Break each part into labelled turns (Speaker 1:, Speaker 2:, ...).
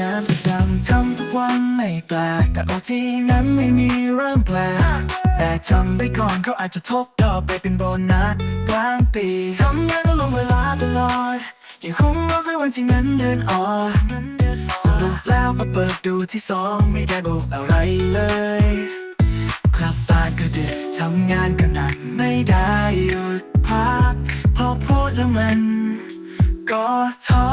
Speaker 1: งานประจำทำทุกวันไม่แปลกแต่โอทีนั้นไม่มีเริ่มแปลกแต่ทำไปก่อนเขาอาจจะทบดอกไปเป็นโบนัสกลางปีทำงานก็ลงเวลาตลอดยังคงรอแค่วันที่เงินเดือนออกสรุปแล้วพอเปิดดูที่สองไม่ได้บอกอะไรเลยกลับบ้านก็เดึกทำงานก็หนักไม่ได้หยุดพักพอพูดแล้วมัน ก็ท้อ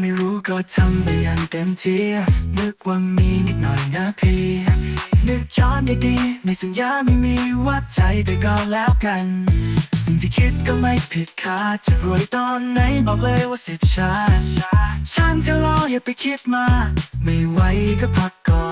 Speaker 1: ไม่รู้ก็ทำไปอย่างเต็มที่นึกว่ามีนิดหน่อยนะพี่นึกย้อนดีๆในสัญญาไม่มีวัดใจไปก็แล้วกัน สิ่งที่คิดก็ไม่ผิดคาดจะรวยตอนไหนบอกเลยว่าสิบชาติฉันจะรออย่าไปคิดมากไม่ไหวก็พักก่อน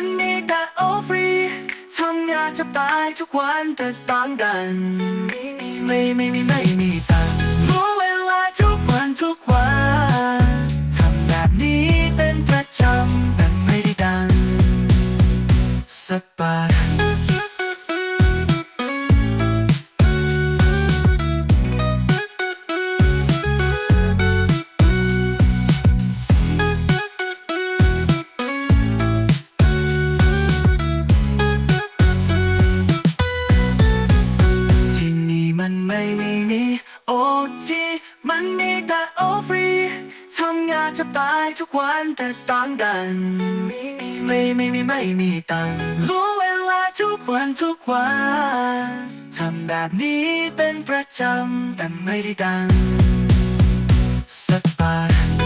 Speaker 1: มันมีแต่โอฟรีทำงานจะตายทุกวันแต่ต่างกันไม่ไม่ไม่ไม่มี ไม่มีมีโอทีมันมีแต่โอฟรีทำงานจะตายทุกวันแต่ต่างกัน ไม่ไม่ไม่ไม่มีตังรู้เวลาทุกวันทุกวันทำแบบนี้เป็นประจำแต่ไม่ได้ดังสักบาท